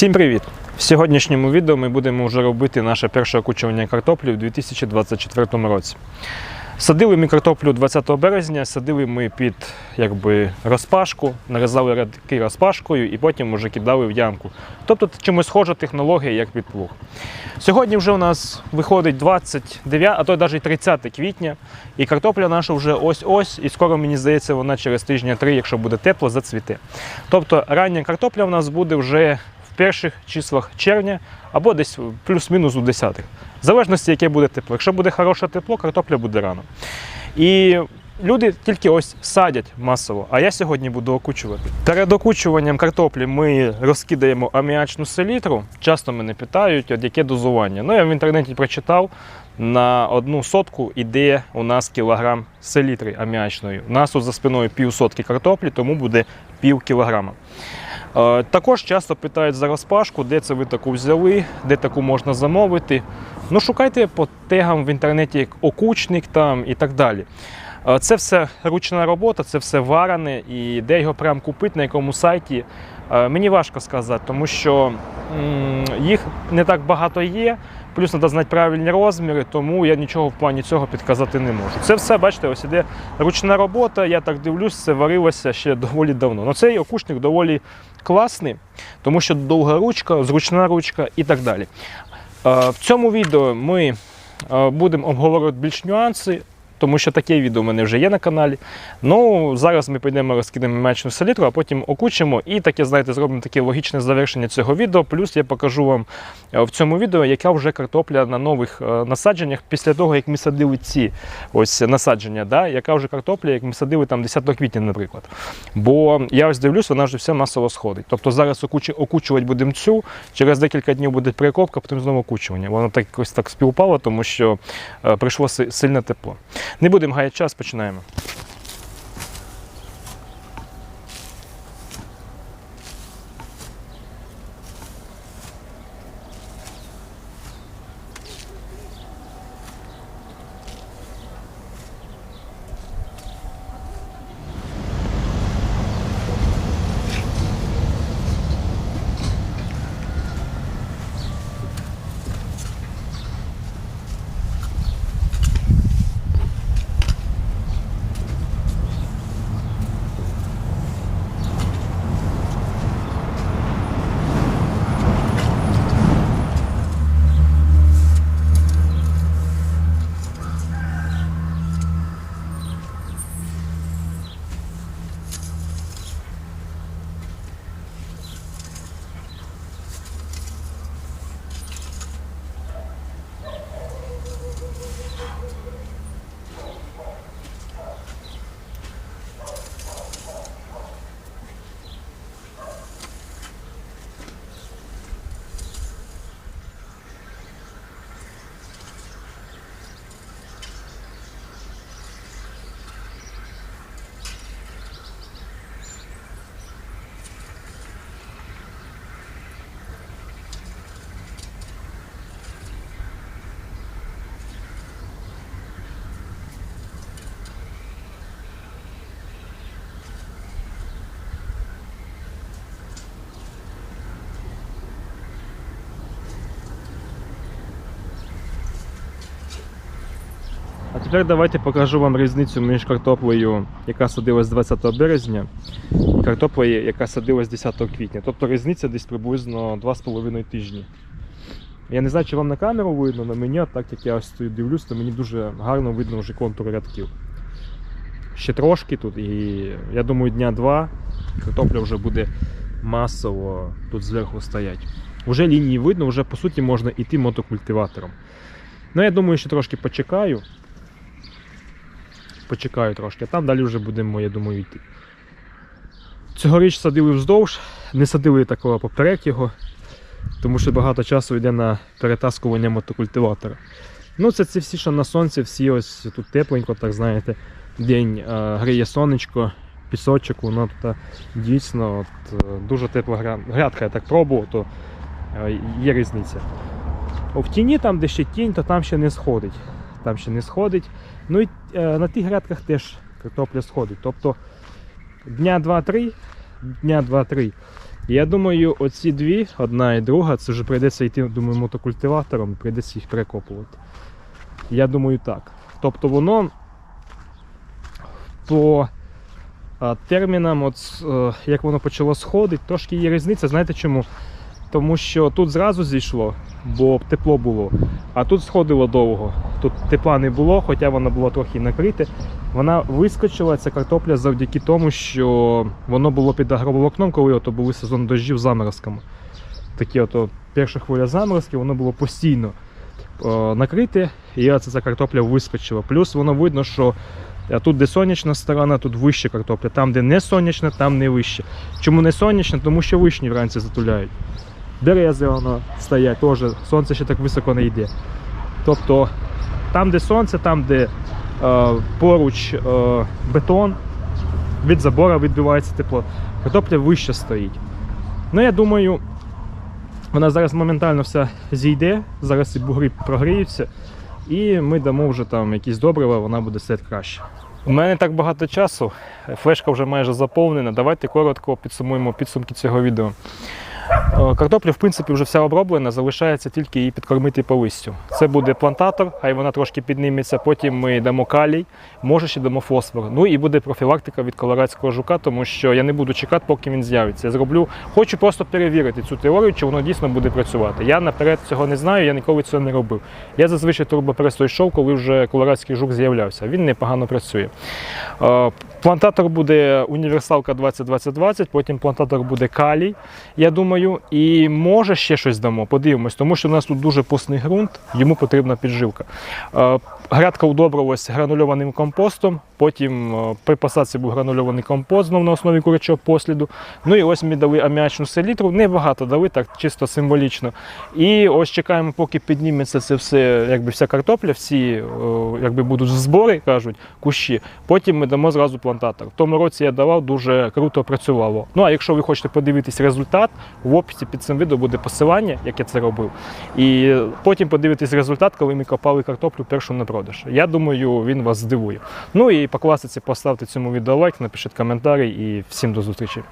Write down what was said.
Всім привіт! В сьогоднішньому відео ми будемо вже робити наше перше окучування картоплі у 2024 році. Садили ми картоплю 20 березня, садили ми під якби, розпашку, нарізали рядки розпашкою і потім вже кидали в ямку. Тобто чимось схожа технологія, як під плуг. Сьогодні вже у нас виходить 29, а то навіть 30 квітня, і картопля наша вже ось-ось, і скоро, мені здається, вона через тижня три, якщо буде тепло, зацвіте. Тобто рання картопля в нас буде вже в перших числах червня або десь плюс-мінус у 10-х. В залежності, яке буде тепло. Якщо буде хороше тепло, картопля буде рано. І люди тільки ось садять масово, а я сьогодні буду окучувати. Перед окучуванням картоплі ми розкидаємо аміачну селітру. Часто мене питають, от яке дозування. Ну, я в інтернеті прочитав, на одну сотку іде у нас кілограм селітри аміачної. У нас тут за спиною пів сотки картоплі, тому буде пів кілограма. Е, Також часто питають за розпашку, де це ви таку взяли, де таку можна замовити. Ну, шукайте по тегам в інтернеті як окучник там і так далі. Е, Це все ручна робота, це все варене, і де його прям купити, на якому сайті. е, Мені важко сказати, тому що їх не так багато є. Плюс треба знати правильні розміри, тому я нічого в плані цього підказати не можу. Це все, бачите, ось іде ручна робота. Я так дивлюсь, це варилося ще доволі давно. Ну цей окушник доволі класний, тому що довга ручка, зручна ручка і так далі. Е, В цьому відео ми е, будемо обговорювати більш нюанси, тому що таке відео у мене вже є на каналі. Ну, зараз ми підемо розкидаємо м'ячну селітру, а потім окучимо і таке, знаєте, зробимо таке логічне завершення цього відео. Плюс я покажу вам е, в цьому відео, яка вже картопля на нових е, насадженнях після того, як ми садили ці ось насадження, да? яка вже картопля, як ми садили там 10 квітня, наприклад. Бо я ось дивлюсь, вона вже все масово сходить. Тобто зараз окучу- окучувати будемо цю, через декілька днів буде перекопка, потім знову окучування. Воно так якось так співпало, тому що е, прийшло сильне тепло. Не будемо гаяти час, починаємо. А тепер давайте покажу вам різницю між картоплею, яка садилась 20 березня, і картоплею, яка садилась 10 квітня. Тобто різниця десь приблизно 2,5 тижні. Я не знаю, чи вам на камеру видно, але мені, так як я ось стою дивлюсь, то мені дуже гарно видно вже контур рядків. Ще трошки тут, і я думаю, дня два картопля вже буде масово тут зверху стоять. Уже лінії видно, вже по суті можна йти мотокультиватором. Ну, я думаю, що трошки почекаю. Почекаю трошки, там далі вже будемо, я думаю, йти. Цьогоріч садили вздовж, не садили такого поперек його, тому що багато часу йде на перетаскування мотокультиватора. Ну, це ці всі, що на сонці, всі ось тут тепленько, так знаєте, день гріє сонечко, пісочок, воно тут дійсно от, е, дуже тепла грядка, я так пробував, то е, є різниця. В тіні, там, де ще тінь, то там ще не сходить. Там ще не сходить. Ну і е, на тих грядках теж картопля сходить. Тобто дня 2-3, дня 2-3 Я думаю, оці дві, одна і друга, це вже прийдеться йти, думаю, мотокультиватором, прийдеться їх перекопувати. Я думаю, так. Тобто воно по термінам, от, е, як воно почало сходити, трошки є різниця. Знаєте чому? Тому що тут зразу зійшло, бо тепло було, а тут сходило довго. Тут тепла не було, хоча воно було трохи накрите. Вона вискочила, ця картопля, завдяки тому, що воно було під агроволокном, коли ото були сезон дощів з заморозками. Такі ото перша хвиля заморозків, воно було постійно е, накрите, і оце ця картопля вискочила. Плюс воно видно, що е, тут, де сонячна сторона, тут вища картопля. Там, де не сонячна, там не вище. Чому не сонячна? Тому що вишні вранці затуляють. Берези воно стоять, теж сонце ще так високо не йде. Тобто там, де сонце, там, де е, поруч е, бетон, від забора відбивається тепло. Картопля вище стоїть. Ну, я думаю, вона зараз моментально вся зійде, зараз ці бугри прогріються, і ми дамо вже там якісь добрива, вона буде стояти краще. У мене так багато часу, флешка вже майже заповнена. Давайте коротко підсумуємо підсумки цього відео. Е, Картопля, в принципі, вже вся оброблена, залишається тільки її підкормити по листю. Це буде плантатор, хай вона трошки підніметься, потім ми дамо калій, може ще дамо фосфор. Ну і буде профілактика від колорадського жука, тому що я не буду чекати, поки він з'явиться. Я зроблю, хочу просто перевірити цю теорію, чи воно дійсно буде працювати. Я наперед цього не знаю, я ніколи цього не робив. Я зазвичай турбопресто йшов, коли вже колорадський жук з'являвся. Він непогано працює. Е, Плантатор буде універсалка 20-20-20, потім плантатор буде калій, я думаю, і може ще щось дамо. Подивимось, тому що у нас тут дуже пусний ґрунт, йому потрібна підживка. Е, Грядка удобрилась гранульованим компостом, потім е, при посадці був гранульований компост знов на основі курячого посліду. Ну і ось ми дали аміачну селітру, небагато дали, так чисто символічно. І ось чекаємо, поки підніметься це все, якби вся картопля, всі якби будуть збори, кажуть, кущі. Потім ми дамо зразу плантатор. В тому році я давав, дуже круто працювало. Ну а якщо ви хочете подивитись результат, в описі під цим відео буде посилання, як я це робив. І потім подивитись результат, коли ми копали картоплю першу на продаж. Я думаю, він вас здивує. Ну і по класиці поставте цьому відео лайк, напишіть коментарі і всім до зустрічі.